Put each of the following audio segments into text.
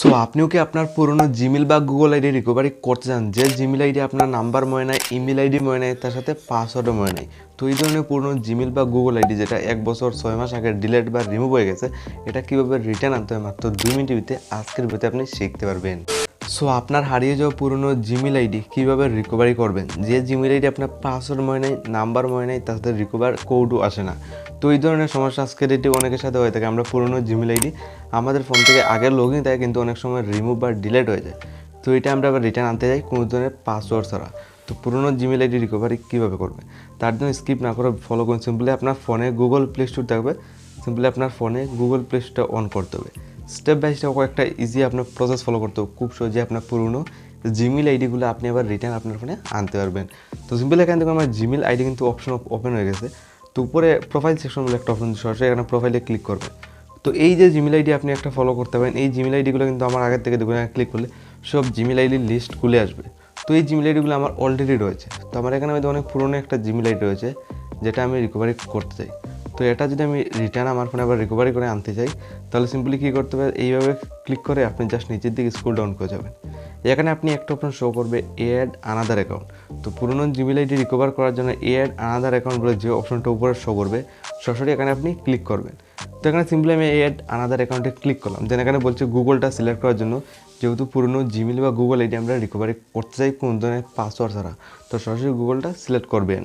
So আপনিও কি আপনার পুরনো জিমেল বা গুগল আইডি রিকভারি করতে চান? যে জিমেল আইডি আপনার নাম্বার মনে নেয় ইমেল আইডি মনে নেয় তার সাথে পাসওয়ার্ডও মনে নেয় তো এই ধরনের পুরনো জিমেল বা গুগল আইডি যেটা এক বছর, ছয় মাস আগে ডিলেট বা রিমুভ হয়ে গেছে, এটা কীভাবে রিটার্ন আনতে হয় মাত্র দুই মিনিট ভিতরে আজকের ভিতরে আপনি শিখতে পারবেন। সো আপনার হারিয়ে যাওয়া পুরনো জিমেল আইডি কীভাবে রিকভারি করবেন? যে জিমেল আইডি আপনার পাসওয়ার্ড মনে নেই নাম্বার মনে নেই সাথে রিকভার কোডও আসে না। তো এই ধরনের সমস্যা আজকের ডেটে অনেকের সাথে হয়ে থাকে। আমরা পুরনো জিমেল আইডি আমাদের ফোন থেকে আগে লগ ইন থাকে কিন্তু অনেক সময় রিমুভ বা ডিলেট হয়ে যায়। তো এটা আমরা আবার রিটার্ন আনতে যাই কোনো ধরনের পাসওয়ার্ড ছাড়া। তো পুরনো জিমেল আইডি রিকভারি কীভাবে করবে তার জন্য স্কিপ না করে ফলো করুন। সিম্পলি আপনার ফোনে গুগল প্লে স্টোর থাকবে। সিম্পলি আপনার ফোনে গুগল প্লে স্টোর অন করতে হবে। স্টেপ বাই স্টেপ একটা ইজি আপনার প্রসেস ফলো করতে খুব সহজে আপনার পুরনো জিমেল আইডিগুলো আপনি আবার রিটার্ন আপনার ফোনে আনতে পারবেন। তো সিম্পল এখান থেকে আমার জিমেল আইডি কিন্তু অপশন ওপেন হয়ে গেছে। তো উপরে প্রোফাইল সেকশন বলে একটা অপশন সরাসরি এখানে প্রোফাইলে ক্লিক করবেন। তো এই যে জিমেল আইডি আপনি একটা ফলো করতে পারেন, এই জিমেল আইডিগুলো কিন্তু আমার আগের থেকে দেখুন ক্লিক করলে সব জিমেল আইডির লিস্ট খুলে আসবে। তো এই জিমেল আইডিগুলো আমার অলরেডি রয়েছে। তো আমার এখানে মধ্যে অনেক পুরনো একটা জিমেল আইডি রয়েছে, যেটা আমি রিকভারি করতে চাই। তো এটা যদি আমি রিটার্ন আমার ফোনে আবার রিকভারি করে আনতে চাই, তাহলে সিম্পলি কী করতে হবে? এইভাবে ক্লিক করে আপনি জাস্ট নিচের দিকে স্কুল ডাউন করে যাবেন। এখানে আপনি একটা অপশন শো করবে এড আনাদার অ্যাকাউন্ট তো পুরনো জিমেল আইডি রিকভার করার জন্য এড আনাদার অ্যাকাউন্ট বলে যে অপশনটা উপরে শো করবে, সরাসরি এখানে আপনি ক্লিক করবেন। তো এখানে সিম্পলি আমি এড আনাদার অ্যাকাউন্টে ক্লিক করলাম। দেন এখানে বলছে গুগলটা সিলেক্ট করার জন্য যেহেতু পুরনো জিমেল বা গুগল আইডি আমরা রিকভারি করতে চাই কোন ধরনের পাসওয়ার্ড ছাড়া, তো সরাসরি গুগলটা সিলেক্ট করবেন।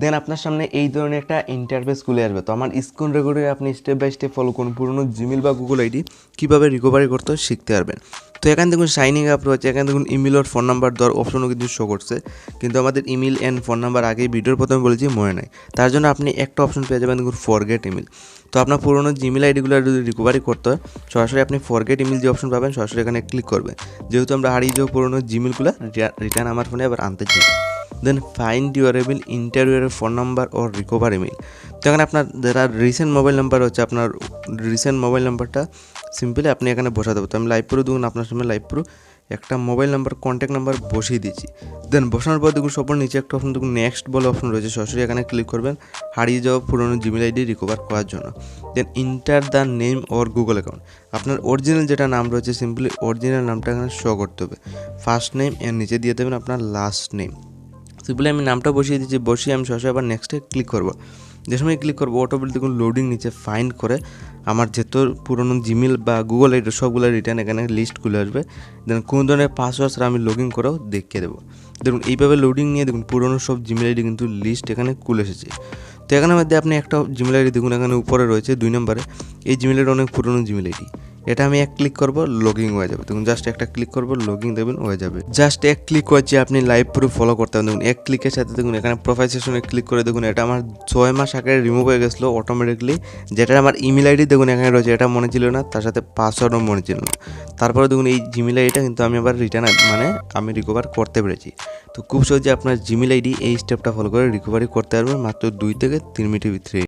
দেন আপনার সামনে এই ধরনের একটা ইন্টারফেস খুলে আসবে। তো আমার স্ক্রিন রেকর্ডে আপনি স্টেপ বাই স্টেপ ফলো করুন। পুরনো জিমেল বা গুগল আইডি কীভাবে রিকভারি করতে শিখতে পারবেন। তো এখানে দেখুন সাইনিং আপ রয়েছে। এখানে দেখুন ইমেল আর ফোন নাম্বার দেওয়ার অপশনও কিন্তু শো করছে। কিন্তু আমাদের ইমেল অ্যান্ড ফোন নাম্বার আগেই ভিডিওর প্রথমে বলেছি, মনে নাই। তার জন্য আপনি একটা অপশন পেয়ে যাবেন দেখুন ফরগেট ইমেল তো আপনার পুরোনো জিমেল আইডিগুলো যদি রিকভারি করতে হয়, সরাসরি আপনি ফরগেট ইমেল যে অপশন পাবেন, সরাসরি এখানে ক্লিক করবেন যেহেতু আমরা হারিয়ে যাওয়া পুরোনো জিমেলগুলো রিটার্ন আমার ফোনে আবার আনতে চাই। দেন ফাইন্ড ইউর এবিল ইন্টারভিউয়ের phone number or recover email তো এখানে আপনার যারা রিসেন্ট মোবাইল নাম্বার হচ্ছে আপনার রিসেন্ট মোবাইল নাম্বারটা সিম্পলি আপনি এখানে বসাতে হবে। তো আমি লাইভ প্রো দেখুন, আপনার সামনে লাইভ প্রো একটা মোবাইল নাম্বার কন্ট্যাক্ট নাম্বার বসিয়ে দিয়েছি। দেন বসানোর পর দেখুন, সবার নিচে একটা অপশন দেখুন নেক্সট বলে অপশন রয়েছে। সরাসরি এখানে ক্লিক করবেন, হারিয়ে যাওয়া পুরনো জিমেল আইডি রিকভার করার জন্য। Then enter the name or Google account আপনার অরিজিনাল যেটা নাম রয়েছে সিম্পলি অরিজিনাল নামটা এখানে শো করতে হবে। ফার্স্ট নেম এর নিচে দিয়ে দেবেন আপনার লাস্ট নেম সিম্পলি আমি নামটা বসিয়ে দিচ্ছি, বসিয়ে আমি সরাসরি আবার নেক্সটে ক্লিক করব। যে সময় ক্লিক করব অটোমেটিক দেখুন লোডিং নিচে ফাইন্ড করে আমার যেহেতু পুরনো জিমেল বা গুগল এইটা সবগুলো রিটার্ন এখানে লিস্ট খুলে আসবে। দেন কোন ধরনের পাসওয়ার্ড আমি লগ ইন করেও দেখিয়ে দেবো। দেখুন, এইভাবে লোডিং নিয়ে দেখুন পুরনো সব জিমেল আইডি কিন্তু লিস্ট এখানে খুলে এসেছে। তো এখানের মধ্যে আপনি একটা জিমেল আইডি দেখুন, এখানে উপরে রয়েছে দুই নম্বরে। এই জিমেল আইডি অনেক পুরনো জিমেল আইডি এটা আমি এক ক্লিক করব লগিং হয়ে যাবে। দেখুন জাস্ট একটা ক্লিক করব লগিং দেবেন হয়ে যাবে। জাস্ট এক ক্লিক করছি, আপনি লাইভ পুরো ফলো করতে হবে। দেখুন, এক ক্লিকের সাথে দেখুন, এখানে প্রোফাইল সেকশনে ক্লিক করে দেখুন, এটা আমার ছয় মাস আগে রিমুভ হয়ে গেছিল অটোমেটিকলি যেটা আমার ইমেল আইডি দেখুন, এখানে রয়েছে, এটা মনে ছিল না, তার সাথে পাসওয়ার্ডও মনে ছিল না। তারপরে দেখুন, এই জিমেল আইডিটা কিন্তু আমি আবার রিটার্ন মানে আমি রিকভার করতে পেরেছি। তো খুব সহজে আপনার জিমেল আইডি এই স্টেপটা ফলো করে রিকভারি করতে পারবেন মাত্র দুই থেকে তিন মিনিটের ভিতরে।